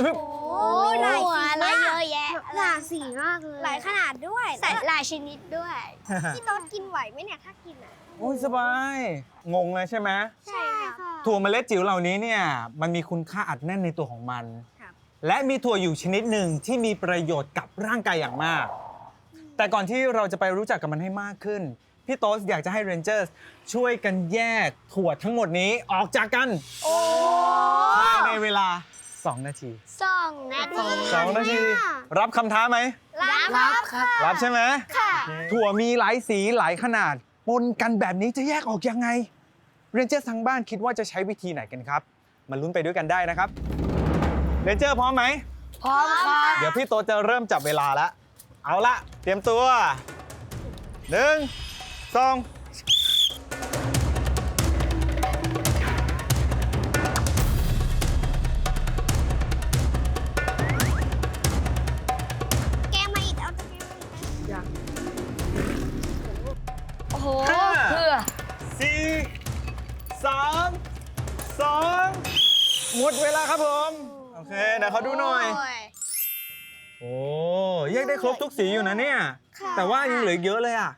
อึ๊บโอ้หลายสีอะไรมากเยอะแยะหลายสีมากเลยหลายขนาดด้วยใส่หลายชนิดด้วยพี่โต๊ดกินไหวไหมเนี่ยถ้ากินอะโอ้ยสบาย งงเลยใช่ไหมใช่ค่ะถั่วเมล็ดจิ๋วเหล่านี้เนี่ยมันมีคุณค่าอัดแน่นในตัวของมันครับและมีถั่วอยู่ชนิดหนึ่งที่มีประโยชน์กับร่างกายอย่างมาก แต่ก่อนที่เราจะไปรู้จักกับมันให้มากขึ้นพี่โต๊สอยากจะให้เรนเจอร์ช่วยกันแยกถั่วทั้งหมดนี้ออกจากกันโอ้ภายในเวลา 2 นาทีสองนาที2นาที รับคำท้าไหม รับครับรับใช่ไหม ค่ะถั่วมีหลายสีหลายขนาดปนกันแบบนี้จะแยกออกยังไง เรนเจอร์ทางบ้านคิดว่าจะใช้วิธีไหนกันครับ มาลุ้นไปด้วยกันได้นะครับ เรนเจอร์พร้อมไหม พร้อมครับเดี๋ยวพี่โตจะเริ่มจับเวลาแล้วเอาละ เตรียมตัวหนึ่งสอง หมดเวลาครับผม โอเคเดี๋ยวเขาดูหน่อย โอ้แยกได้ครบทุกสีอยู่นะเนี่ย ค่ะแต่ว่ายังเหลืออีกเยอะเลยอะ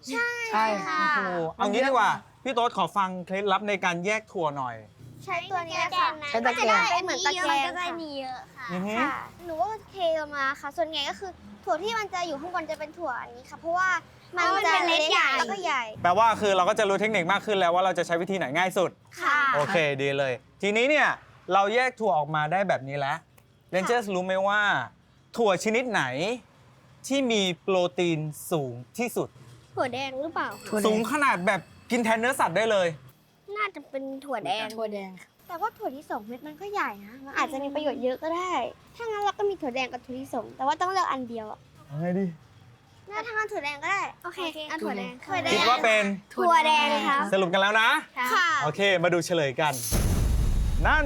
ใช่ค่ะ โอ้เอางี้ดีกว่า พี่โต๊ดขอฟังเคล็ดลับในการแยกถั่วหน่อย ใช้ตัวเนี้ยค่ะใช้ตะแกรงมันจะได้เหมือนตะแกรงก็ได้ค่ะ มีเยอะค่ะอือฮึ ค่ะหนูว่ามันเทลงมาค่ะ ส่วนใหญ่ก็คือถั่วที่มันจะอยู่ข้างบนจะเป็นถั่วอันนี้ค่ะ เพราะว่ามันเพราะมันจะเป็นเล็เล็กกใหญ่ แล้วก็ใหญ่แปลว่าคือเราก็จะรู้เทคนิคมากขึ้นแล้วว่าเราจะใช้วิธีไหนง่ายสุด ค่ะ โอเคดีเลย ทีนี้เนี่ย เราแยกถั่วออกมาได้แบบนี้แล้วเรนเจอร์รู้ไหมว่า ถั่วชนิดไหนที่มีโปรตีนสูงที่สุด ถั่วแดงหรือเปล่าคะสูงขนาดแบบกินแทนเนื้อสัตว์ได้เลย น่าจะเป็นถั่วแดง ถั่วแดงแต่ว่าถั่วที่สองเม็ดมันก็ใหญ่นะ มันอาจจะมีประโยชน์เยอะก็ได้ ถ้างั้นเราก็มีถั่วแดงกับถั่วที่สองแต่ว่าต้องเลือกอันเดียวอะเอาไงดี น่าทานถั่วแดงก็ได้ โอเคเอาถั่วแดงถั่วแดง คิดว่าเป็นถั่วแดงครับ สรุปกันแล้วนะ ค่ะ โอเค มาดูเฉลยกัน นั่น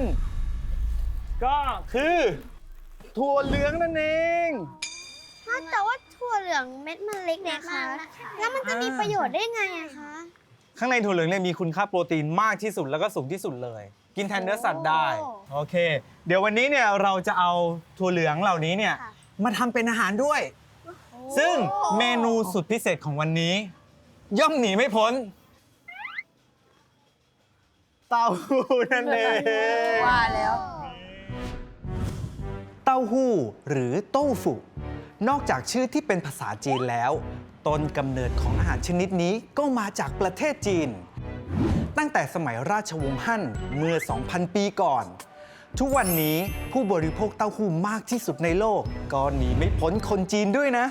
ก็คือถั่วเหลืองนั่นเอง แต่ว่าถั่วเหลืองเม็ดมันเล็กนะคะ แล้วมันจะมีประโยชน์ได้ไงอะคะ ข้างในถั่วเหลืองเนี่ยมีคุณค่าโปรตีนมากที่สุดแล้วก็สูงที่สุดเลย กินแทนเนื้อสัตว์ได้ โอ้โอเค เดี๋ยววันนี้เนี่ยเราจะเอาถั่วเหลืองเหล่านี้เนี่ยค่ะ มาทำเป็นอาหารด้วย ซึ่งเมนูสุดพิเศษของวันนี้ ย่อมหนีไม่พ้น เต้าหู้นั่นเอง ว่าแล้วเต้าหู้หรือโต้ฟุนอกจากชื่อที่เป็นภาษาจีนแล้ว ต้นกำเนิดของอาหารชนิดนี้ก็มาจากประเทศจีน ตั้งแต่สมัยราชวงศ์ฮั่นเมื่อ 2,000 ปีก่อน ทุกวันนี้ผู้บริโภคเต้าหู้มากที่สุดในโลก ก็หนีไม่พ้นคนจีนด้วยนะ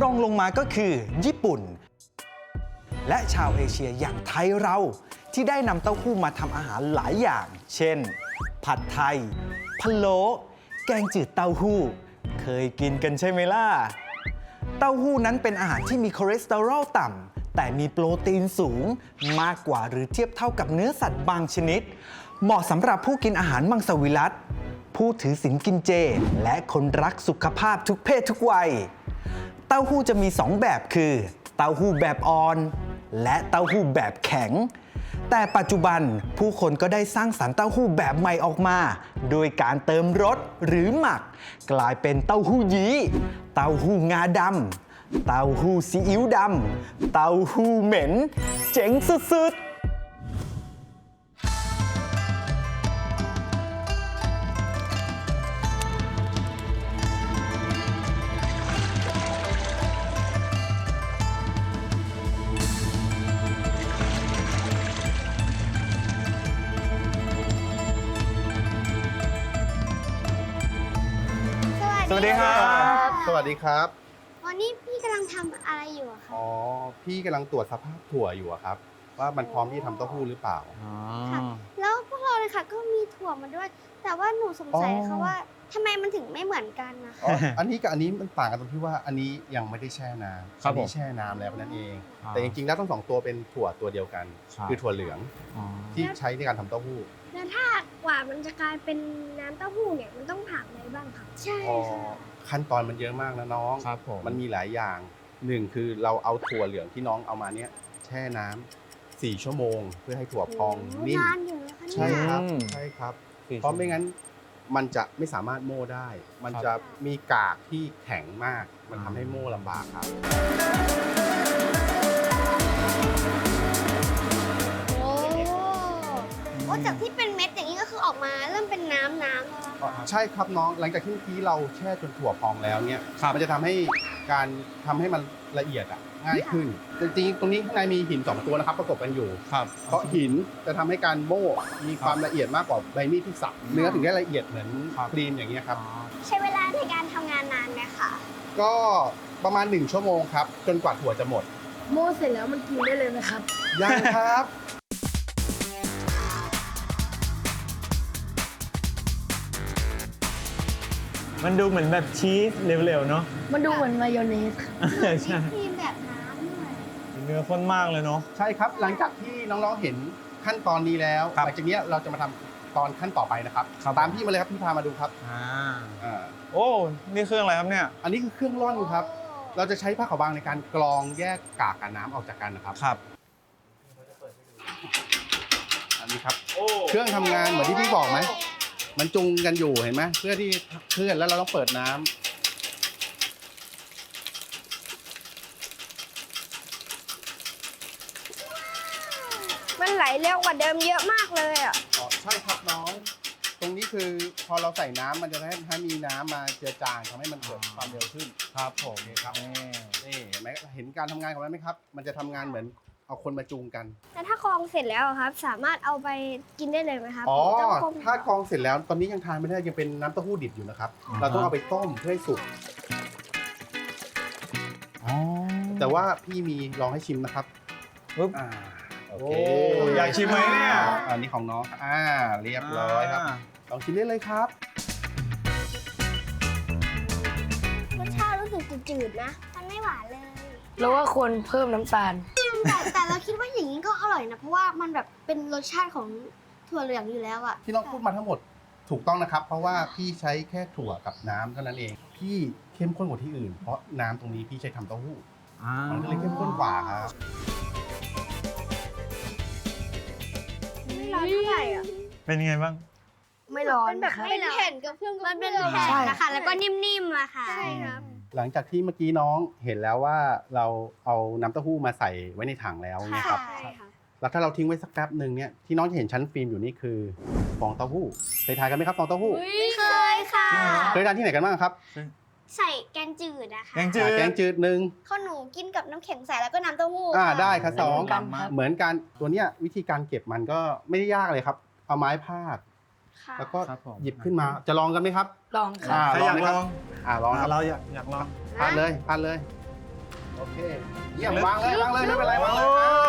รองลงมาก็คือ ญี่ปุ่น และชาวเอเชียอย่างไทยเราที่ได้นำเต้าหู้มาทำอาหารหลายอย่าง เช่น ผัดไทยพะโล้ แกงจืดเต้าหู้ เคยกินกันใช่ไหมล่ะ เต้าหู้นั้นเป็นอาหารที่มีคอเลสเตอรอลต่ำ แต่มีโปรตีนสูงมากกว่าหรือเทียบเท่ากับเนื้อสัตว์บางชนิด เหมาะสำหรับผู้กินอาหารมังสวิรัตผู้ถือศีลกินเจ และคนรักสุขภาพทุกเพศทุกวัย เต้าหู้จะมี 2 แบบคือ เต้าหู้แบบอ่อน และเต้าหู้แบบแข็ง แต่ปัจจุบันผู้คนก็ได้สร้างสรรค์เต้าหู้แบบใหม่ออกมา โดยการเติมรสหรือหมัก กลายเป็นเต้าหู้ยี้ เต้าหู้งาดำเต้าหู้ซีอิ๊วดำเต้าหู้เหม็น เจ๋งสุดๆ วัสดีครับ วันนี้พี่กำลังทำอะไรอยู่อะคะอ๋อ พี่กำลังตรวจสภาพถั่วอยู่อะครับ ว่ามันพร้อมที่จะทำเต้าหู้หรือเปล่าค่ะ แล้วพวกเราเลยค่ะ ก็มีถั่วมาด้วย แต่ว่าหนูสงสัยอ๋อ ค่ะว่าทำไมมันถึงไม่เหมือนกันนะอ๋ออันนี้กับอันนี้มันต่างกันตรงที่ว่าอันนี้ยังไม่ได้แช่น้ำครับอันี้ผมแช่น้ำแล้วนั่นเองอ่าแต่จริงๆแล้วทั้งสองตัวเป็นถั่วตัวเดียวกันครับคือถั่วเหลืองที่ใช้ในการทำเต้าหู้ แล้วถ้ากว่ามันจะกลายเป็นน้ำเต้าหู้เนี่ยมันต้องผ่านอะไรบ้างคะใช่อ๋อค่ะ ขั้นตอนมันเยอะมากนะน้อง ครับผมมันมีหลายอย่างหนึ่งคือเราเอาถั่วเหลืองที่น้องเอามาเนี้ยแช่น้ำ สี่ชั่วโมง เพื่อให้ถั่วพองโอ้นิ่ม นานอยู่นะคะใช่เนี่ยครับ อืม ใช่ครับสี่เพราะไม่งั้นมันจะไม่สามารถโม่ได้ มันครับจะมีกากที่แข็งมาก มันทำให้โม่ลำบากครับ โอ้โอ้จากที่เป็นเม็ดอย่างนี้ก็คือออกมาเริ่มเป็นน้ำน้ำแล้วอะใช่ครับน้อง หลังจากที่เมื่อกี้เราแช่จนถั่วพองแล้วเนี่ย ครับ มันจะทำให้ การทำให้มันละเอียดอะง่ายขึ้น จริงๆ ตรงนี้ข้างในมีหินสองตัวนะครับประกบกันอยู่ ครับ เพราะหินจะทำให้การโม่มีความละเอียดมากกว่าใบมีดที่สับเนื้อถึงได้ละเอียดเหมือนครับ ครีมอย่างเงี้ยครับ ใช้เวลาในการทำงานนานไหมคะก็ประมาณ 1 ชั่วโมงครับ จนกว่าถั่วจะหมด โม่เสร็จแล้วมันกินได้เลยไหมครับ ยังครับ มันดูเหมือนแบบชีสเร็วๆเนาะ มันดูเหมือนมายองเนสครับใช่ครีมแบบน้ำด้วยเนื้อข้นมากเลยเนาะ ใช่ครับ หลังจากที่น้องๆเห็นขั้นตอนนี้แล้วครับหลังจากเนี้ยเราจะมาทำตอนขั้นต่อไปนะครับ ครับ ตามพี่มาเลยครับพี่พามาดูครับอ่าอ่าโอ้ นี่เครื่องอะไรครับเนี่ย อันนี้คือเครื่องร่อนครับ เราจะใช้ผ้าขาวบางในการกรองแยกกากกับน้ำออกจากกันนะครับ ครับ อันนี้ครับเครื่องทำงานเหมือนที่พี่บอกไหม มันจุงกันอยู่เห็นไหมเพื่อที่เคลื่อนแล้วเราต้องเปิดน้ำมันไหลเร็วกว่าเดิมเยอะมากเลยอะอ๋อใช่ครับน้อง ตรงนี้คือพอเราใส่น้ำมันจะให้ให้มีน้ำมาเจือจางทำให้มันเกิดความเร็วขึ้นครับผมโอเคครับนี่เห็นไหมเห็นการทำงานของมันไหมครับ มันจะทำงานเหมือน เอาคนมาจูงกัน แล้วถ้ากรองเสร็จแล้วอะครับ สามารถเอาไปกินได้เลยไหมครับอ๋อ หรืต้องต้มถ้ากรองเสร็จแล้วตอนนี้ยังทานไม่ได้ยังเป็นน้ำเต้าหู้ดิบอยู่นะครับ อ่าฮะ เราต้องเอาไปต้มเพื่อให้สุก อ๋อแต่ว่าพี่มีลองให้ชิมนะครับปึ๊บ อ่าโอโอ้เค อยากชิมไหมเนี่ย อันนี้ของน้อง อ่า เรียบร้อยครับลองชิมได้เลยครับ รสชาติรู้สึกจืดๆนะ มันไม่หวานเลย แล้วว่าควรเพิ่มน้ำตาล แต่แต่เราคิดว่าอย่างนี้ก็อร่อยนะ เพราะว่ามันแบบเป็นรสชาติของถั่วเหลืองอยู่แล้วอะที่น้องพูดมาทั้งหมดถูกต้องนะครับ เพราะว่าพี่ใช้แค่ถั่วกับน้ำเท่านั้นเอง พี่เข้มข้นกว่าที่อื่น เพราะน้ำตรงนี้พี่ใช้ทำเต้าหู้อ่ามันก็เลยเข้มข้นกว่าครับไม่ร้อนเท่าไหร่อะเป็นยังไงบ้าง ไม่ร้อนมันแบบครับเป็นแผ่นกับเพื่อนมันเป็นแผ่นใช่นะคะ แล้วก็นิ่มๆอะค่ะ ใช่ครับ หลังจากที่เมื่อกี้น้องเห็นแล้วว่าเราเอาน้ำเต้าหู้มาใส่ไว้ในถังแล้วเนี่ยครับ ใช่ค่ะ แล้วถ้าเราทิ้งไว้สักแป๊บหนึ่งเนี่ยที่น้องจะเห็นชั้นฟิล์มอยู่นี่คือฟองเต้าหู้เคยทานกันไหมครับฟองเต้าหู้ ไม่เคยค่ะ เคยทานที่ไหนกันบ้างครับใส่แกงจืดอะค่ะแกงจืด อ่าแกงจืดหนึ่งข้าวหนูกินกับน้ำแข็งใส่แล้วก็น้ำเต้าหู้อ่าค่ะ ได้ครับสองเหมือนกันครับเหมือนกันตัวเนี้ยวิธีการเก็บมันก็ไม่ได้ยากเลยครับ เอาไม้พาด ค่ะแล้วก็ครับผม หยิบขึ้นมาจะลองกันไหมครับลองคอ่ารับใครอยากลองอ่าลองครับเราอยากอยากลอง พาดเลยพาดเลยโอเคเยี่ยมวางเลยวางเลยไม่เป็นไรวางเลย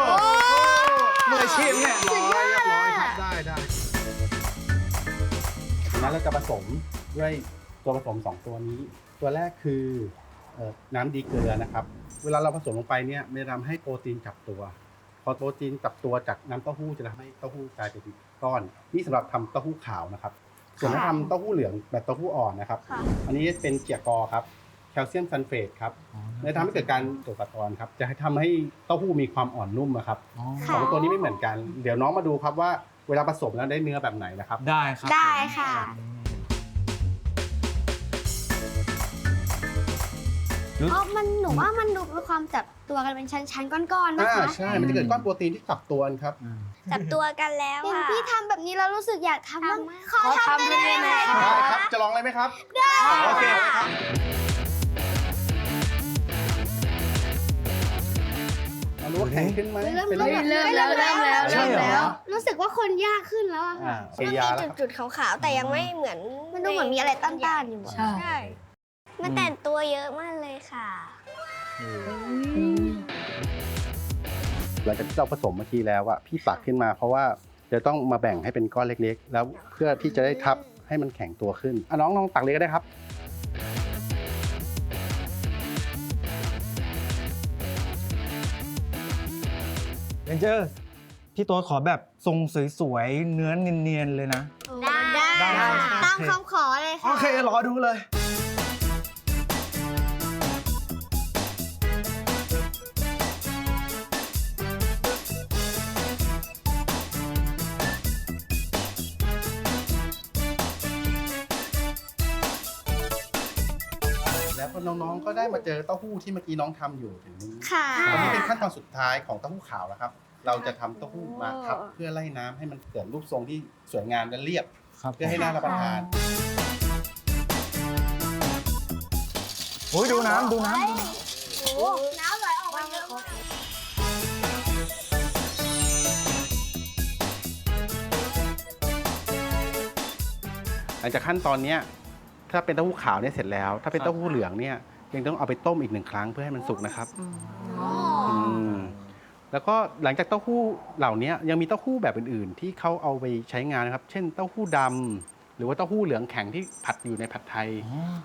โอ้ มืออาชีพเนี่ย เรียบร้อยเรียบร้อยครับได้ได้ทีนั้นเราจะผสมด้วยตัวผสมสองตัวนี้ ตัวแรกคือเอ่อน้ำดีเกลือนะครับ เวลาเราผสมลงไปเนี่ยมันจะทำให้โปรตีนจับตัว พอโปรตีนจับตัวจากน้ำเต้าหู้จะทำให้เต้าหู้กลายเป็น ก้อน นี่สำหรับทำเต้าหู้ขาวนะครับ ส่วนถ้าทำเต้าหู้เหลืองแบบเต้าหู้อ่อนนะครับค่ะอันนี้เป็นเกียร์กอครับแคลเซียมซัลเฟตครับจะทำให้เกิดการตกตะกอนครับ จะให้ทำให้เต้าหู้มีความอ่อนนุ่มอะครับอ๋อสองตัวนี้ไม่เหมือนกัน เดี๋ยวน้องมาดูครับว่าเวลาผสมแล้วได้เนื้อแบบไหนนะครับ ได้ครับ ได้ค่ะรู้เพราะมันหนูว่ามันดูมีความจับตัวกันเป็นชั้นๆก้อนๆนะอ่าคะใช่ มันจะเกิดก้อนโปรตีนที่จับตัวกันครับอ่า จับตัวกันแล้วเห็นพี่ทำแบบนี้แล้วรู้สึกอยากทำบ้างขอขอทำทำได้ได้ไหไหมมคะได้ครับ จะลองเลยไหมครับโอเคมารู้ว่าแข็งขึ้นไหมเริ่มเป็นเริ่ไงมเริ่มแล้วเริ่มแล้วใช่เริ่มเหรอ แล้วรู้สึกว่าคนยากขึ้นแล้วอะอ่าค่ะโอเคยาแล้วครับ จุดๆขาวๆแต่ยังไม่เหมือนมันดูเหมือนมีอะไรต้านๆอยู่อะใช่ มันแต่งตัวเยอะมากเลยค่ะ หลังจากที่เราผสมเมื่อกี้แล้วอะพี่ตักขึ้นมาเพราะว่าจะต้องมาแบ่งให้เป็นก้อนเล็กๆ แล้วเพื่อที่จะได้ทับให้มันแข็งตัวขึ้นอะน้องลองตักเลยก็ได้ครับเรนเจอร์พี่โต๊ดขอแบบทรงสวยๆ เนื้อเนียนๆ เลยนะ ได้ ได้ ตามคำขอเลยโอค่ะเครอดูเลย น้องๆ ก็ได้มาเจอเต้าหู้ที่เมื่อกี้น้องทำอยู่ถึงนี้ค่ะ ตอนนี้เป็นขั้นตอนสุดท้ายของเต้าหู้ขาวแล้วครับ เราจะทำเต้าหู้มาทับโอ้เพื่อไล่น้ำให้มันเกิดรูปทรงที่สวยงามและเรียบ ครับเพื่อให้น่ารับประทาน โอ้ยดูน้ำดูน้ำโอ้โหน้ำไหลออกมาเยอะมากหลังจากขั้นตอนเนี้ย ถ้าเป็นเต้าหู้ขาวเนี่ยเสร็จแล้ว ถ้าเป็นเต้าหู้เหลืองเนี่ยยังต้องเอาไปต้มอีกหนึ่งครั้งเพื่อให้มันสุกนะครับมแล้วก็หลังจากเต้าหู้เหล่านี้ยังมีเต้าหู้แบบอื่น ๆ ที่เขาเอาไปใช้งานนะครับ เช่นเต้าหู้ดำหรือว่าเต้าหู้เหลืองแข็งที่ผัดอยู่ในผัดไทย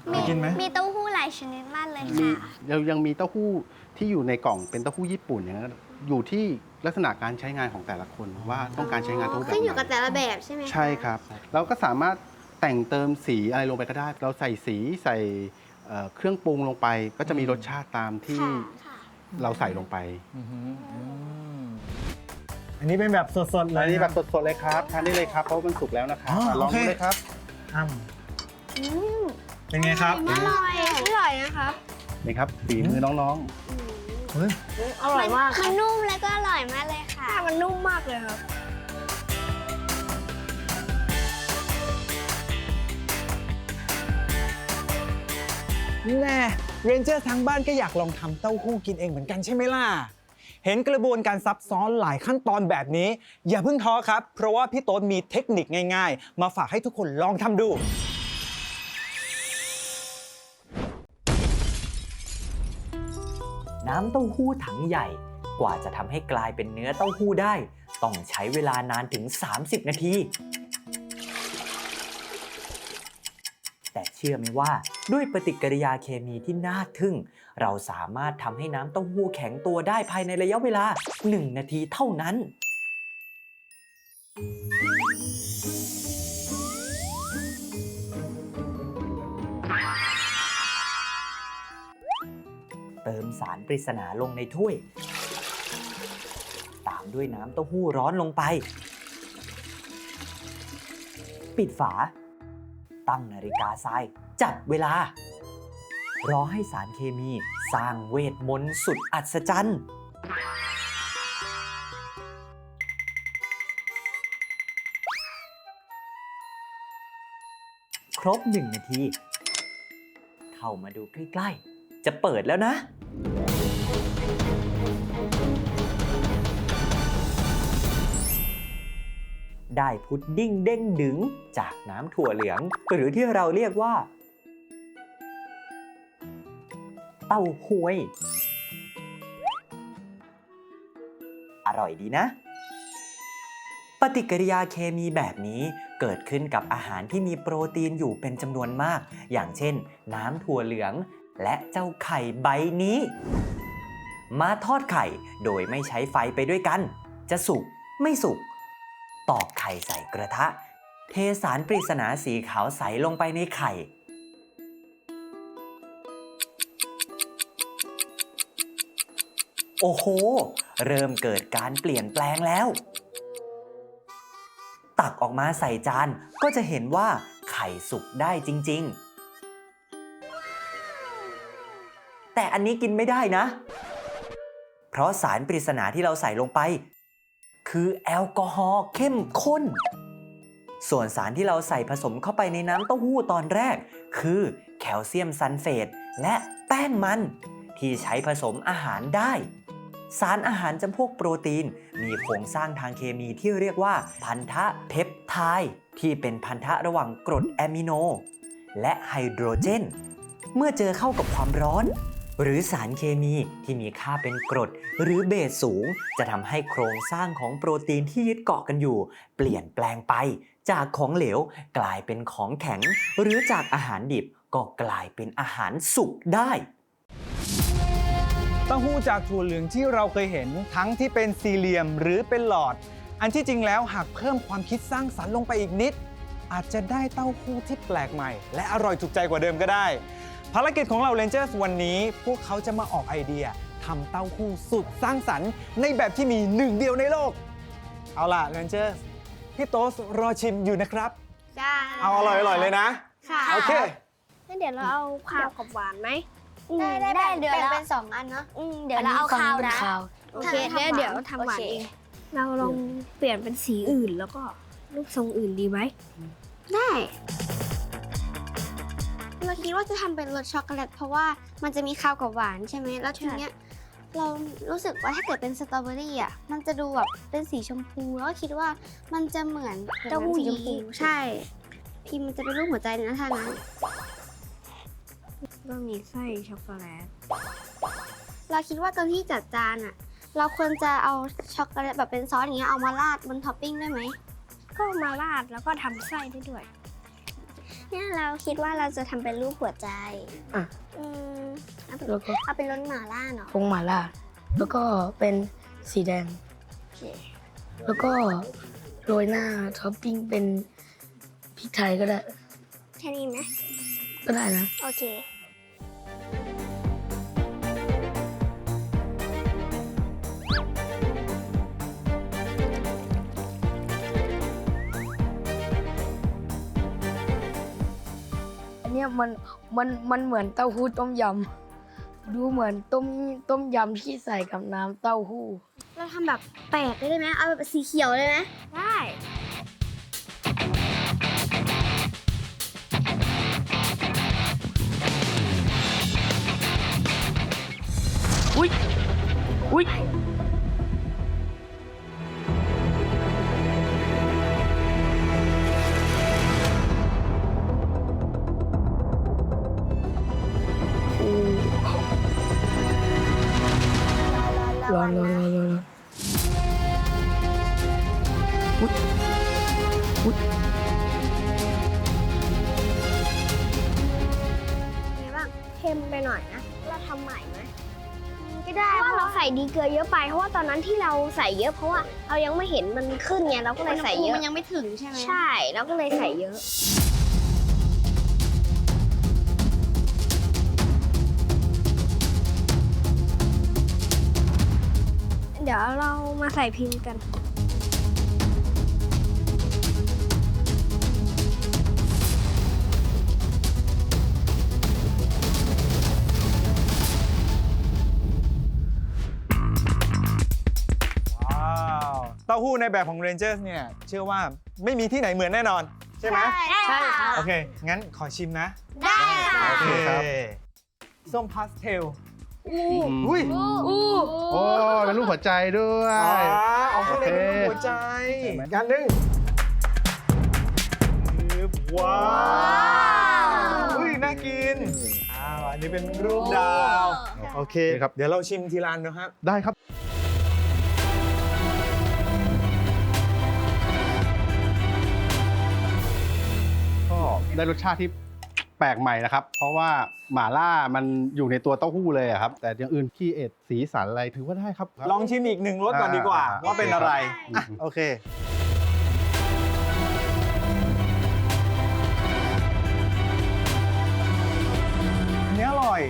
ไปกินไหม มีเต้าหู้หลายชนิดมากเลยมีค่ะ ยังยังมีเต้าหู้ที่อยู่ในกล่องเป็นเต้าหู้ญี่ปุ่นอย่างนั้นอยู่ที่ลักษณะการใช้งานของแต่ละคนว่าต้องการใช้งานเต้าหู้แบบขึ้นไหอยู่กับนแต่ละแบบใช่ไหมะใช่ครับ เราก็สามารถ แต่งเติมสีอะไรลงไปก็ได้ เราใส่สีใส่เอ่อเครื่องปรุงลงไป ก็จะมีรสชาติตามที่ค่ะค่ะ เราใส่ลงไปอันนี้เป็นแบบสดๆ เลยอันนี้แบบสดๆเลยครับทานได้เลยครับเพราะมันสุกแล้วนะครับอ๋ออะลองโอเคดูเลยครับ อ้ำเป็นไงครับอร่อยอร่อยนะคะนี่ครับฝีมือน้องเฮ้ย อร่อยมากคมัรับนนุ่มแล้วก็อร่อยมากเลยค่ะ มันนุ่มมากเลยครับ แน่เรนเจอร์ทางบ้านก็อยากลองทำเต้าหู้กินเองเหมือนกันใช่ไหมล่ะ เห็นกระบวนการซับซ้อนหลายขั้นตอนแบบนี้ อย่าเพิ่งท้อครับ เพราะว่าพี่โต๊ดมีเทคนิคง่ายๆ มาฝากให้ทุกคนลองทำดู น้ำเต้าหู้ถังใหญ่ กว่าจะทำให้กลายเป็นเนื้อเต้าหู้ได้ ต้องใช้เวลานานถึง 30 นาที แต่เชื่อไหมว่า ด้วยปฏิกิริยาเคมีที่น่าทึ่ง เราสามารถทำให้น้ำเต้าหู้แข็งตัวได้ภายในระยะเวลา 1 นาทีเท่านั้น เติมสารปริศนาลงในถ้วย ตามด้วยน้ำเต้าหู้ร้อนลงไป ปิดฝา ตั้งนาฬิกาทราย จับเวลา รอให้สารเคมีสร้างเวทมนต์สุดอัศจรรย์ ครบหนึ่งนาที เข้ามาดูใกล้ๆ จะเปิดแล้วนะได้พุดดิ้งเด้งดึงจากน้ำถั่วเหลือง หรือที่เราเรียกว่า ต้าหวย อร่อยดีนะ ปฏิกิริยาเคมีแบบนี้เกิดขึ้นกับอาหารที่มีโปรตีนอยู่เป็นจำนวนมาก อย่างเช่น น้ำถั่วเหลือง และเจ้าไข่ใบนี้ มาทอดไข่โดยไม่ใช้ไฟไปด้วยกัน จะสุกไม่สุก ตอกไข่ใส่กระทะ เทสารปริศนาสีขาวใสลงไปในไข่ โอ้โห เริ่มเกิดการเปลี่ยนแปลงแล้ว ตักออกมาใส่จานก็จะเห็นว่าไข่สุกได้จริง ๆ แต่อันนี้กินไม่ได้นะ เพราะสารปริศนาที่เราใส่ลงไป คือแอลกอฮอล์เข้มข้น ส่วนสารที่เราใส่ผสมเข้าไปในน้ำเต้าหู้ตอนแรก คือแคลเซียมซัลเฟตและแป้งมันที่ใช้ผสมอาหารได้ สารอาหารจำพวกโปรตีน มีโครงสร้างทางเคมีที่เรียกว่าพันธะเพปไทด์ที่เป็นพันธะระหว่างกรดแอมิโน และไฮโดรเจน เมื่อเจอเข้ากับความร้อน หรือสารเคมีที่มีค่าเป็นกรด หรือเบสสูง จะทำให้โครงสร้างของโปรตีนที่ยึดเกาะกันอยู่ เปลี่ยนแปลงไป จากของเหลวกลายเป็นของแข็ง หรือจากอาหารดิบก็กลายเป็นอาหารสุกได้ เต้าหู้จากถั่วเหลืองที่เราเคยเห็นทั้งที่เป็นสี่เหลี่ยมหรือเป็นหลอด อันที่จริงแล้วหากเพิ่มความคิดสร้างสรรค์ลงไปอีกนิด อาจจะได้เต้าหู้ที่แปลกใหม่ และอร่อยถูกใจกว่าเดิมก็ได้ ภารกิจของเราเลนเจอร์สวันนี้ พวกเขาจะมาออกไอเดียทำเต้าหู้สุดสร้างสรรค์ ในแบบที่มีหนึ่งเดียวในโลก เอาล่ะเลนเจอร์พี่โต๊สรอชิมอยู่นะครับ ได้เอาอร่อยๆเลยนะ ค่ะโอเคงั้นเดี๋ยวเราเอาข้าวกับหวานไหม ได้ได้ได้ได้เดี๋ยวแบ่งเราเป็นสองอันเนาะอืมเดี๋ยวเราเอาข้าวนะโอเคทำหวานเดี๋ยวเดี๋ยวทำหวานโอเคเองเราลองเปลี่ยนเป็นสีอื่นแล้วก็รูปทรงอื่นดีไหมได้เราคิดว่าจะทำเป็นรสช็อกโกแลตเพราะว่ามันจะมีข้าวกับหวานใช่ไหมแล้วทีเนี้ยเรารู้สึกว่าถ้าเกิดเป็นสตรอเบอรี่อะมันจะดูแบบเป็นสีชมพูแล้วก็คิดว่ามันจะเหมือนเต้าหู้สีชมพูยี้ใช่ พิมพ์มันจะเป็นรูปหัวใจเลยนะท่านั้น ก็มีไส้ช็อกโกแลต เราคิดว่าตอนที่จัดจานอะเราควรจะเอาช็อกโกแลตแบบเป็นซอสอย่างเงี้ยเอามาราดบนท็อปปิ้งได้ไหม ก็มาราดแล้วก็ทำไส้ได้ด้วยเนี่ยเราคิดว่าเราจะทำเป็นรูปหัวใจอะ อืมเอาเป็นแล้วก็เอาเป็นรสหม่าล่าเนาะผงหม่าล่าแล้วก็เป็นสีแดง โอเคแล้วก็โรยหน้าท็อปปิ้งเป็นพริกไทยก็ได้ แค่นี้ไหมก็ได้นะ โอเค เนี้ยมันมันมันเหมือนเต้าหู้ต้มยำดูเหมือนต้มต้มยำที่ใส่กับน้ำเต้าหู้ เราทำแบบแปลกได้ไหมเอาแบบสีเขียวเลยไหมได้อุ้ยอุ้ย ดีเกลือเยอะไป เพราะว่าตอนนั้นที่เราใส่เยอะเพราะว่าเรายังไม่เห็นมันขึ้นไงเราก็เลยใส่เยอะ มันยังไม่ถึงใช่ไหมใช่เราก็เลยใส่เยอะเดี๋ยวเรามาใส่พิมพ์กัน เต้าหู้ในแบบของ Rangers เนี่ยเชื่อว่าไม่มีที่ไหนเหมือนแน่นอน ใช่ไหมใช่ค่ะโอเค งั้นขอชิมนะ ได้ค่ะโอเคครับส้มพาสเทลอืมอุ้ยโอ้เป็นรูปหัวใจด้วยอ๋อเอาข้างในเป็นรูปโอเคหัวใจใช่ไหมกันหนึ่งว้าวอุ้ยน่ากินอ้าวอันนี้เป็นรูปดาว โอเคครับ เดี๋ยวเราชิมทีละอันนะครับ ได้ครับ ได้รสชาติที่แปลกใหม่นะครับ เพราะว่าหม่าล่ามันอยู่ในตัวเต้าหู้เลยอะครับ แต่อย่างอื่นขี้เอ็ดสีสันอะไรถือว่าได้ครับ ลองชิมอีกหนึ่งรสก่อนดีกว่า อ่า ว่าเป็นอะไรอืมอะโอเค อันนี้อร่อย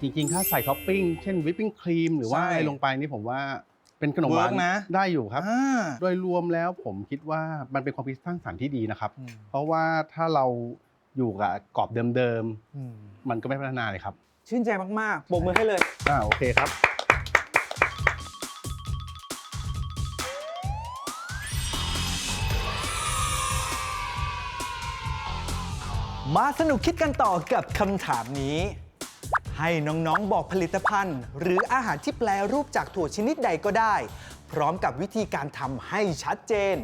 จริงๆ ถ้าใส่ท็อปปิ้ง เช่นวิปปิ้งครีมหรือว่าใช่อะไรลงไปนี่ผมว่าเป็นขนมหวานเวิร์กนะ ได้อยู่ครับ อ่าโดยรวมแล้วผมคิดว่ามันเป็นความคิดสร้างสรรค์ที่ดีนะครับอืมเพราะว่าถ้าเรา อยู่กับกรอบเดิมอืมๆมันก็ไม่พัฒนาเลยครับชื่นใจมากๆปรบมือให้เลยอ่าโอเคครับ มาสนุกคิดกันต่อกับคำถามนี้ ให้น้องๆบอกผลิตภัณฑ์ หรืออาหารที่แปลรูปจากถั่วชนิดใดก็ได้ พร้อมกับวิธีการทำให้ชัดเจน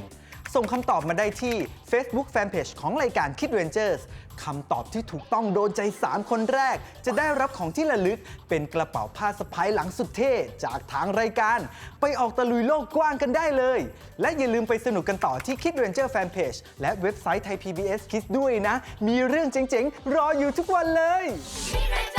ส่งคำตอบมาได้ที่ Facebook Fanpage ของรายการ Kid Rangers คำตอบที่ถูกต้องโดนใจ 3 คนแรก จะได้รับของที่ระลึก เป็นกระเป๋าผ้าสะพายหลังสุดเท่จากทางรายการ ไปออกตะลุยโลกกว้างกันได้เลย และอย่าลืมไปสนุกกันต่อที่ Kid Ranger Fanpage และเว็บไซต์ไทย PBS Kids ด้วยนะ มีเรื่องเจ๋งๆ รออยู่ทุกวันเลย Kid